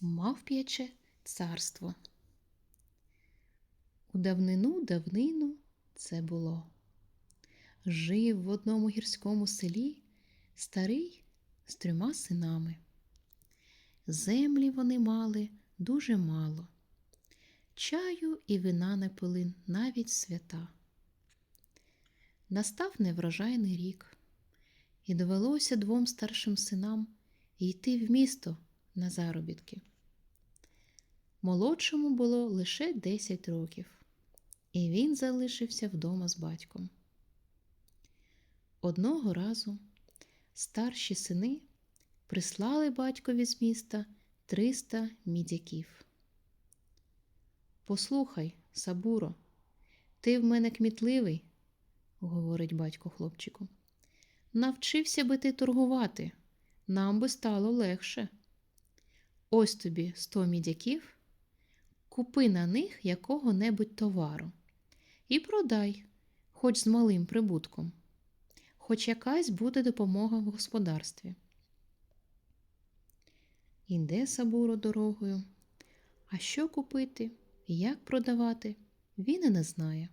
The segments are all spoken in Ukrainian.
Мавп'яче царство. У давнину давнину це було. Жив в одному гірському селі старий з трьома синами. Землі вони мали дуже мало. Чаю і вина не пили навіть свята. Настав неврожайний рік, і довелося двом старшим синам йти в місто на заробітки. Молодшому було лише 10 років, і він залишився вдома з батьком. Одного разу старші сини прислали батькові з міста 300 мідяків. Послухай, Сабуро, ти в мене кмітливий, говорить батько хлопчику. Навчився би ти торгувати, нам би стало легше. Ось тобі сто мідяків, купи на них якого-небудь товару і продай, хоч з малим прибутком, хоч якась буде допомога в господарстві. Іде Сабуро дорогою. А що купити як продавати, він і не знає.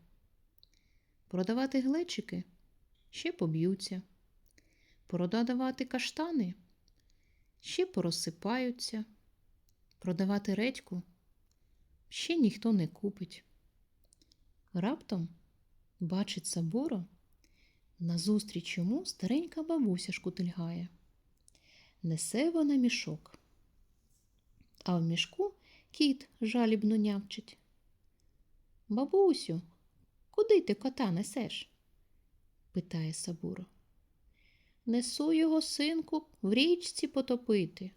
Продавати глечики ще поб'ються, продавати каштани ще порозсипаються, продавати редьку ще ніхто не купить. Раптом бачить Сабуро, назустріч йому старенька бабуся шкутильгає. Несе вона мішок, а в мішку кіт жалібно нявчить. Бабусю, куди ти кота несеш? питає Сабуро. Несу його синку в річці потопити.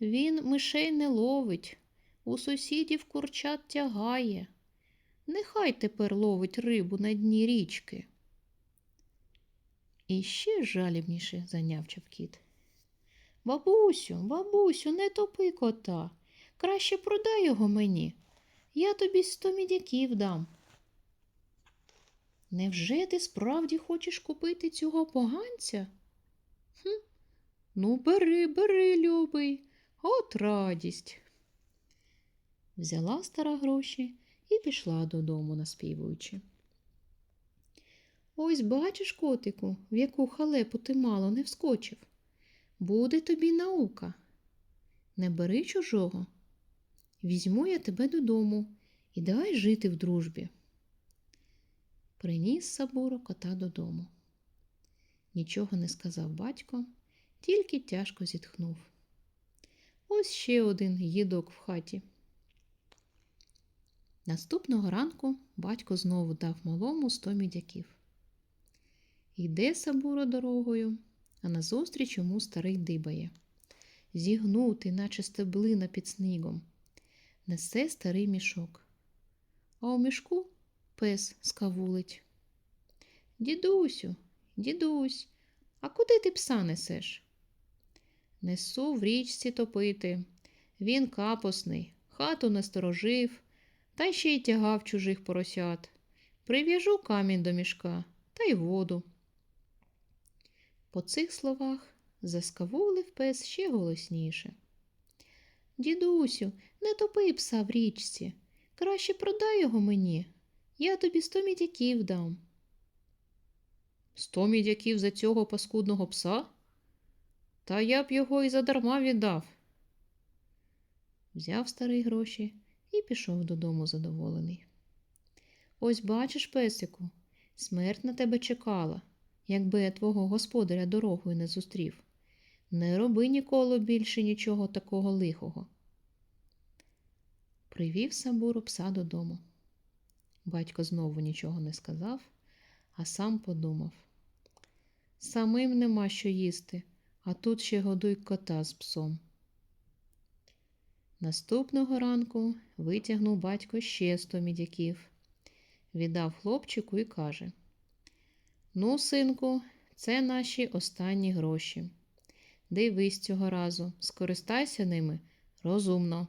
Він мишей не ловить, у сусідів курчат тягає. Нехай тепер ловить рибу на дні річки. І ще жалібніше занявчав кіт. Бабусю, бабусю, не топи кота. Краще продай його мені. Я тобі сто мідяків дам. Невже ти справді хочеш купити цього поганця? Хм, ну, бери, бери, любий, от радість. Взяла стара гроші і пішла додому, наспівуючи. Ось бачиш, котику, в яку халепу ти мало не вскочив. Буде тобі наука. Не бери чужого. Візьму я тебе додому і давай жити в дружбі. Приніс Сабуро кота додому. Нічого не сказав батько, тільки тяжко зітхнув. Ось ще один їдок в хаті. Наступного ранку батько знову дав малому сто мідяків. Йде Сабуро дорогою, а назустріч йому старий дибає. Зігнутий, наче стеблина під снігом. Несе старий мішок. А у мішку пес скавулить. Дідусю, дідусь, а куди ти пса несеш? Несу в річці топити. Він капосний, хату не сторожив, та ще й тягав чужих поросят. Прив'яжу камінь до мішка та й воду. По цих словах заскавулив пес ще голосніше. Дідусю, не топи пса в річці. Краще продай його мені. Я тобі сто мідяків дам. Сто мідяків за цього паскудного пса? Та я б його і задарма віддав. Взяв старий гроші і пішов додому задоволений. Ось бачиш, песику, смерть на тебе чекала, якби я твого господаря дорогою не зустрів. Не роби ніколи більше нічого такого лихого. Привів Сабуру пса додому. Батько знову нічого не сказав, а сам подумав самим нема що їсти, а тут ще годуй кота з псом. Наступного ранку витягнув батько ще сто мідяків, віддав хлопчику і каже: Ну, синку, це наші останні гроші. Дивись цього разу, скористайся ними розумно.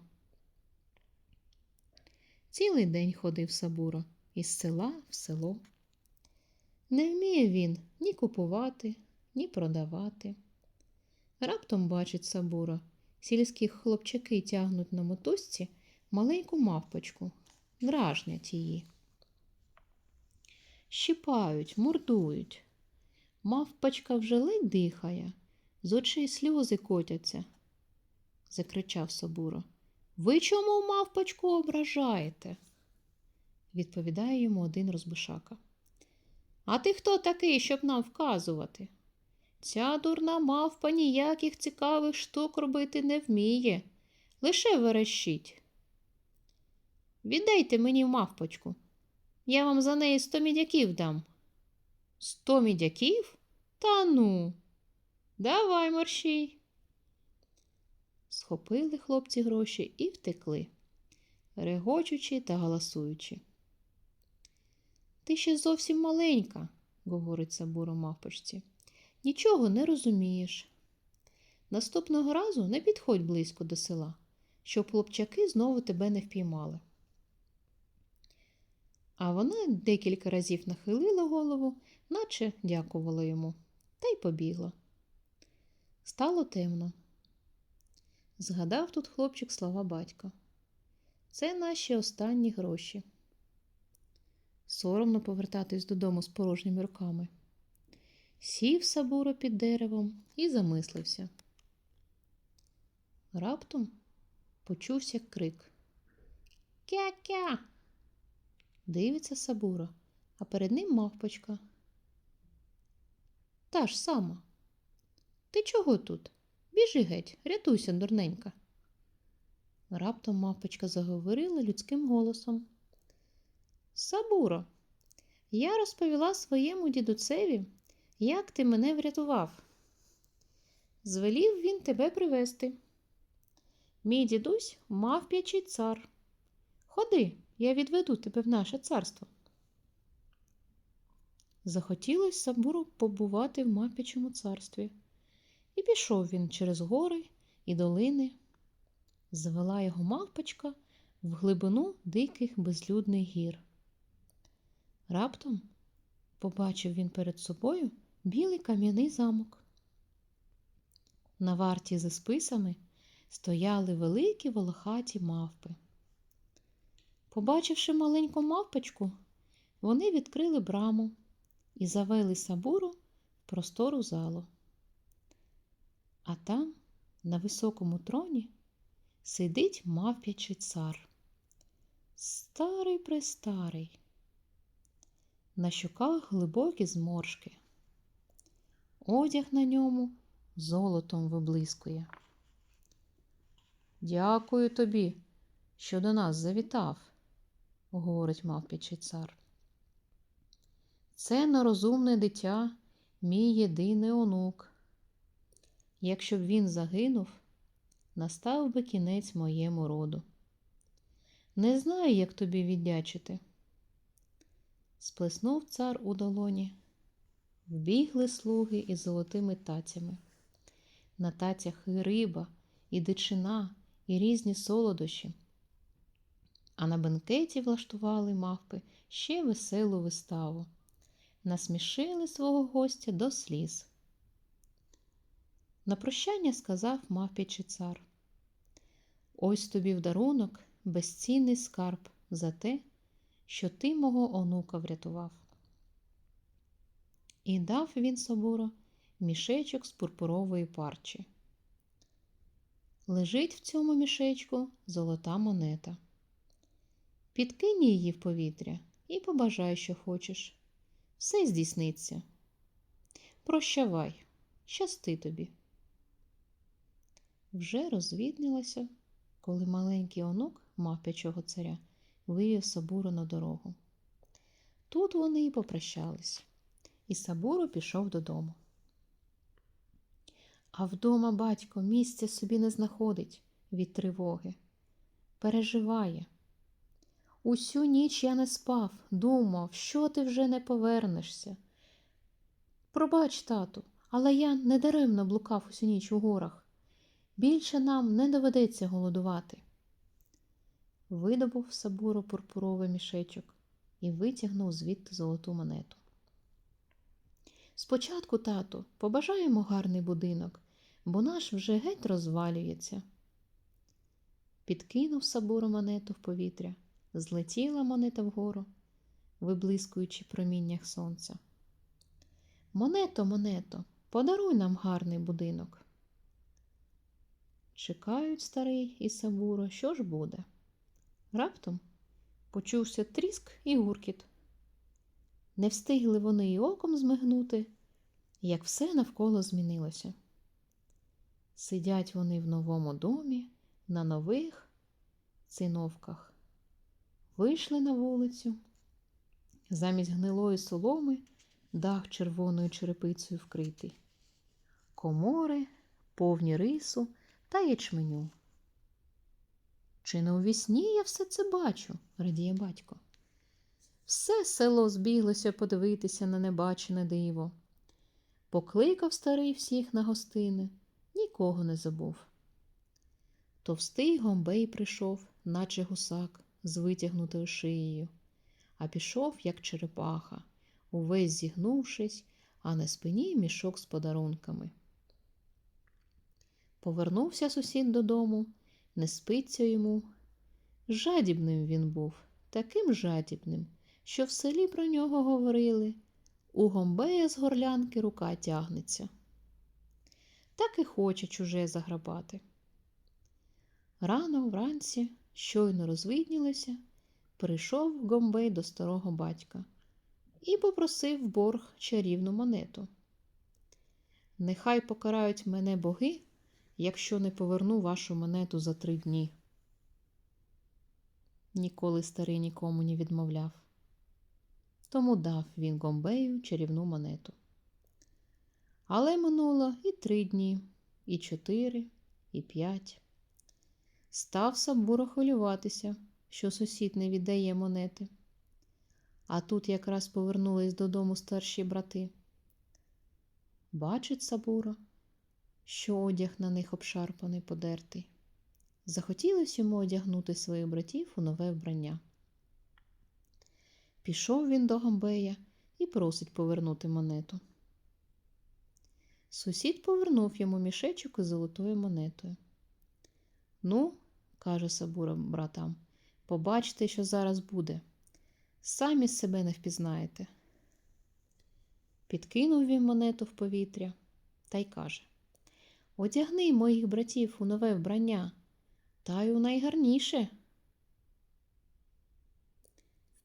Цілий день ходив Сабуро із села в село. Не вміє він ні купувати, ні продавати. Раптом бачить Сабуро, сільські хлопчаки тягнуть на мотузці маленьку мавпочку, дражнять її. Щипають, мордують. Мавпочка вже ледь дихає, з очей сльози котяться, закричав Сабуро. Ви чому мавпочку ображаєте? відповідає йому один розбишака. А ти хто такий, щоб нам вказувати? Ця дурна мавпа ніяких цікавих штук робити не вміє, лише верещить. Віддайте мені мавпочку, я вам за неї сто мідяків дам. Сто мідяків? Та ну, давай мерщій. Схопили хлопці гроші і втекли, регочучи та галасуючи. Ти ще зовсім маленька, говорить Сабуро мавпочці. Нічого не розумієш. Наступного разу не підходь близько до села, щоб хлопчаки знову тебе не впіймали. А вона декілька разів нахилила голову, наче дякувала йому, та й побігла. Стало темно. Згадав тут хлопчик слова батька. Це наші останні гроші. Соромно повертатись додому з порожніми руками. Сів Сабуро під деревом і замислився. Раптом почувся крик. Кя-кя! Дивиться Сабуро, а перед ним мавпочка. Та ж сама. Ти чого тут? Біжи геть, рятуйся, дурненька. Раптом мавпочка заговорила людським голосом. Сабуро, я розповіла своєму дідуцеві, як ти мене врятував. Звелів він тебе привезти. Мій дідусь мавп'ячий цар. Ходи, я відведу тебе в наше царство. Захотілося Сабуру побувати в мавпячому царстві. І пішов він через гори і долини. Звела його мавпочка в глибину диких безлюдних гір. Раптом побачив він перед собою білий кам'яний замок. На варті за списами стояли великі волохаті мавпи. Побачивши маленьку мавпочку, вони відкрили браму і завели сабуру в простору залу. А там, на високому троні, сидить мавпячий цар. Старий престарий. На щоках глибокі зморшки. Одяг на ньому золотом виблискує. Дякую тобі, що до нас завітав, говорить мавпячий цар. Це нерозумне дитя, мій єдиний онук. Якщо б він загинув, настав би кінець моєму роду. Не знаю, як тобі віддячити. Сплеснув цар у долоні. Вбігли слуги із золотими тацями. На тацях і риба, і дичина, і різні солодощі. А на бенкеті влаштували мавпи ще веселу виставу. Насмішили свого гостя до сліз. На прощання сказав мавпячий цар. Ось тобі в дарунок безцінний скарб за те, що ти мого онука врятував. І дав він соборо мішечок з пурпурової парчі. Лежить в цьому мішечку золота монета. Підкинь її в повітря і побажай, що хочеш. Все здійсниться. Прощавай, щасти тобі. Вже розвіднилося, коли маленький онук мавпячого царя вивів Сабуру на дорогу. Тут вони й попрощались, і Сабуру пішов додому. А вдома батько місця собі не знаходить від тривоги, переживає. Усю ніч я не спав, думав, що ти вже не повернешся. Пробач, тату, але я недаремно блукав усю ніч у горах. Більше нам не доведеться голодувати. Видобув Сабуро пурпуровий мішечок і витягнув звідти золоту монету. Спочатку, тату, побажаємо гарний будинок, бо наш вже геть розвалюється. Підкинув Сабура монету в повітря, злетіла монета вгору, виблискуючи проміннях сонця. Монето, монето, подаруй нам гарний будинок. Чекають старий і Сабуро, що ж буде. Раптом почувся тріск і гуркіт. Не встигли вони й оком змигнути, як все навколо змінилося. Сидять вони в новому домі на нових циновках. Вийшли на вулицю. Замість гнилої соломи дах червоною черепицею вкритий. Комори, повні рису та ячменю. Чи не у вісні я все це бачу, радіє батько. Все село збіглося подивитися на небачене диво. Покликав старий всіх на гостини, нікого не забув. Товстий гомбей прийшов, наче гусак, з витягнутою шиєю, а пішов, як черепаха, увесь зігнувшись, а на спині мішок з подарунками. Повернувся сусід додому, не спиться йому. Жадібним він був, таким жадібним, що в селі про нього говорили. У гомбея з горлянки рука тягнеться. Так і хоче чуже заграбати. Рано вранці, щойно розвиднілося, прийшов Гомбей до старого батька і попросив борг чарівну монету. Нехай покарають мене боги, якщо не поверну вашу монету за три дні. Ніколи старий нікому не відмовляв. Тому дав він Гомбею чарівну монету. Але минуло і три дні, і чотири, і п'ять. Став Сабура хвилюватися, що сусід не віддає монети. А тут якраз повернулись додому старші брати. Бачить Сабура, що одяг на них обшарпаний подертий. Захотілося йому одягнути своїх братів у нове вбрання. Пішов він до Гамбея і просить повернути монету. Сусід повернув йому мішечок із золотою монетою. Ну, каже Сабура братам, побачте, що зараз буде. Самі себе не впізнаєте. Підкинув він монету в повітря та й каже Одягни моїх братів у нове вбрання, та й у найгарніше.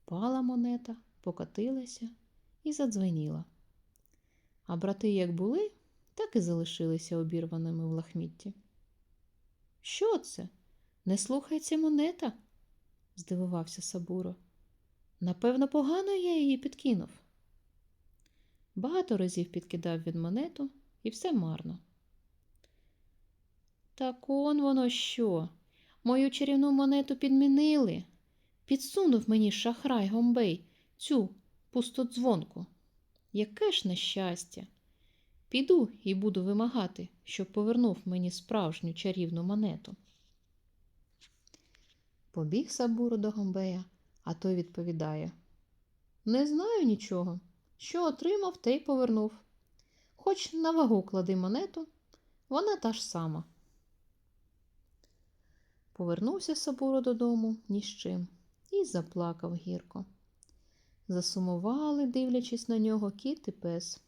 Впала монета, покотилася і задзвеніла. А брати як були, так і залишилися обірваними в лахмітті. Що це? Не слухається монета? здивувався Сабуро. Напевно, погано я її підкинув. Багато разів підкидав він монету і все марно. Так он воно що? Мою чарівну монету підмінили. Підсунув мені шахрай Гомбей цю пустодзвонку. Яке ж нещастя! Піду і буду вимагати, щоб повернув мені справжню чарівну монету. Побіг Сабуру до Гомбея, а той відповідає Не знаю нічого. Що отримав, те й повернув. Хоч на вагу клади монету, вона та ж сама. Повернувся Сабуро додому ні з чим і заплакав гірко. Засумували, дивлячись на нього, кіт і пес.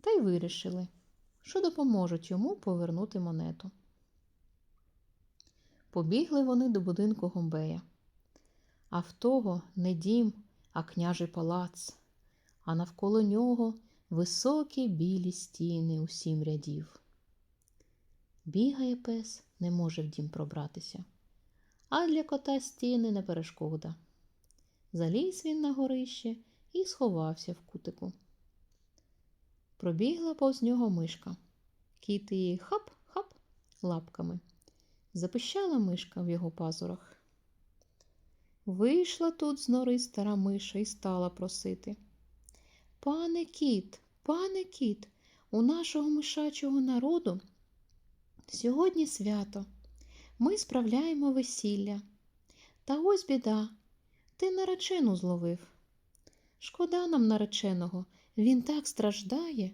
Та й вирішили, що допоможуть йому повернути монету. Побігли вони до будинку Гомбея. А в того не дім, а княжий палац, а навколо нього високі білі стіни у сім рядів. Бігає пес, не може в дім пробратися, а для кота стіни не перешкода. Заліз він на горище і сховався в кутику. Пробігла повз нього мишка. Кіт її хап-хап лапками. Запищала мишка в його пазурах. Вийшла тут з нори стара миша і стала просити. Пане кіт, пане кіт, у нашого мишачого народу сьогодні свято. Ми справляємо весілля. Та ось біда, ти наречену зловив. Шкода нам нареченого, він так страждає.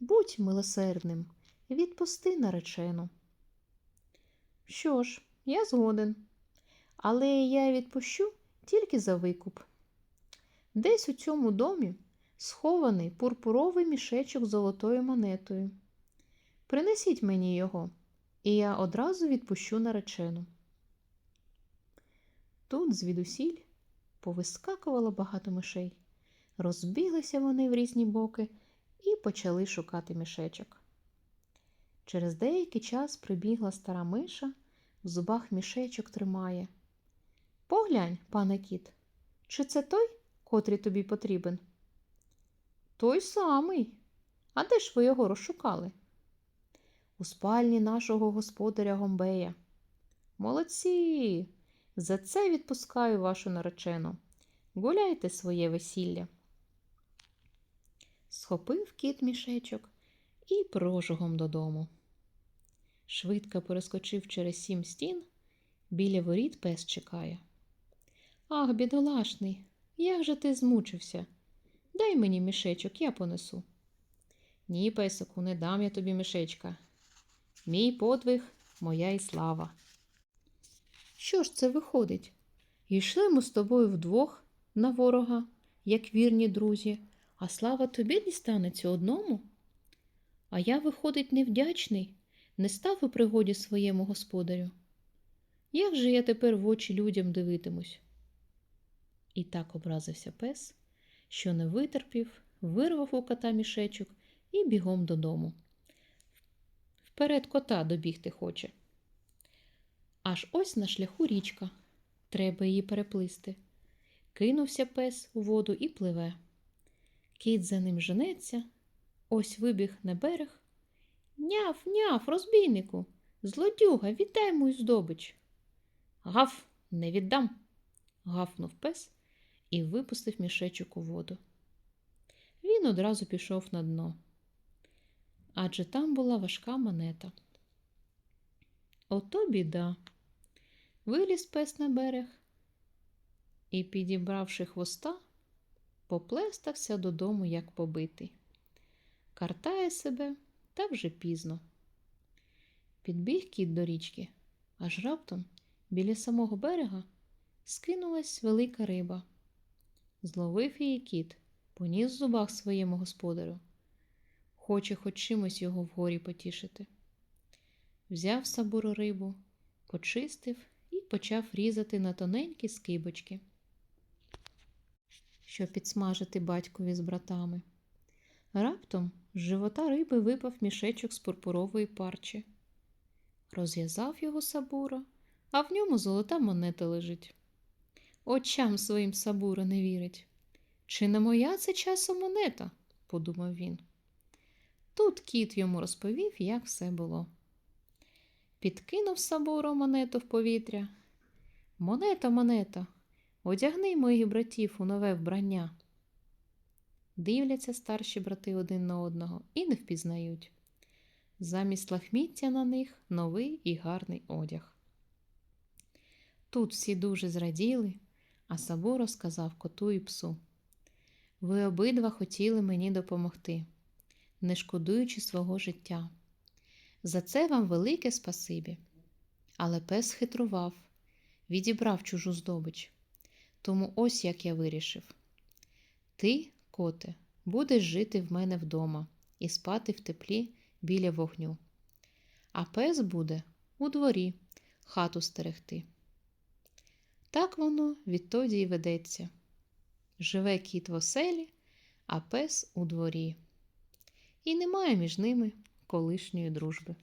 Будь милосердним, відпусти наречену. Що ж, я згоден, але я відпущу тільки за викуп. Десь у цьому домі схований пурпуровий мішечок золотою монетою. Принесіть мені його, і я одразу відпущу наречену. Тут звідусіль повискакувало багато мишей. Розбіглися вони в різні боки і почали шукати мішечок. Через деякий час прибігла стара миша, в зубах мішечок тримає. Поглянь, пане кіт, чи це той, котрий тобі потрібен? Той самий. А де ж ви його розшукали? У спальні нашого господаря Гомбея. Молодці! За це відпускаю вашу наречену. Гуляйте своє весілля. Схопив кіт мішечок і прожугом додому. Швидко перескочив через сім стін, біля воріт пес чекає. Ах, бідолашний, як же ти змучився? Дай мені мішечок, я понесу. Ні, песику, не дам я тобі мішечка. Мій подвиг, моя і слава. Що ж це виходить? Йшли ми з тобою вдвох на ворога, як вірні друзі, а слава тобі дістанеться одному. А я, виходить, невдячний, не став у пригоді своєму господарю. Як же я тепер в очі людям дивитимусь? І так образився пес, що не витерпів, вирвав у кота мішечок і бігом додому. Вперед кота добігти хоче. Аж ось на шляху річка. Треба її переплисти. Кинувся пес у воду і пливе. Кіт за ним женеться, ось вибіг на берег. Няв, няв, розбійнику, злодюга, віддай мою здобич. Гав, не віддам. гавкнув пес і випустив мішечок у воду. Він одразу пішов на дно, адже там була важка монета. Ото біда. Виліз пес на берег і, підібравши хвоста, поплестався додому, як побитий. Картає себе та вже пізно. Підбіг кіт до річки, аж раптом біля самого берега скинулась велика риба. Зловив її кіт, поніс в зубах своєму господарю. Хоче хоч чимось його вгорі потішити. Взяв сабуру рибу, почистив і почав різати на тоненькі скибочки, щоб підсмажити батькові з братами. Раптом з живота риби випав мішечок з пурпурової парчі. Розв'язав його сабура, а в ньому золота монета лежить. Очам своїм сабура не вірить. Чи не моя це часом монета? подумав він. Тут кіт йому розповів, як все було. Підкинув сабуро монету в повітря. Монета, монета, одягни моїх братів у нове вбрання. Дивляться старші брати один на одного і не впізнають. Замість лахміття на них новий і гарний одяг. Тут всі дуже зраділи, а Сабуро сказав коту і псу. Ви обидва хотіли мені допомогти, не шкодуючи свого життя. За це вам велике спасибі. Але пес хитрував, відібрав чужу здобич. Тому ось як я вирішив: ти, коте, будеш жити в мене вдома і спати в теплі біля вогню. А пес буде у дворі хату стерегти. Так воно відтоді й ведеться. Живе кіт в оселі, а пес у дворі. І немає між ними колишньої дружби.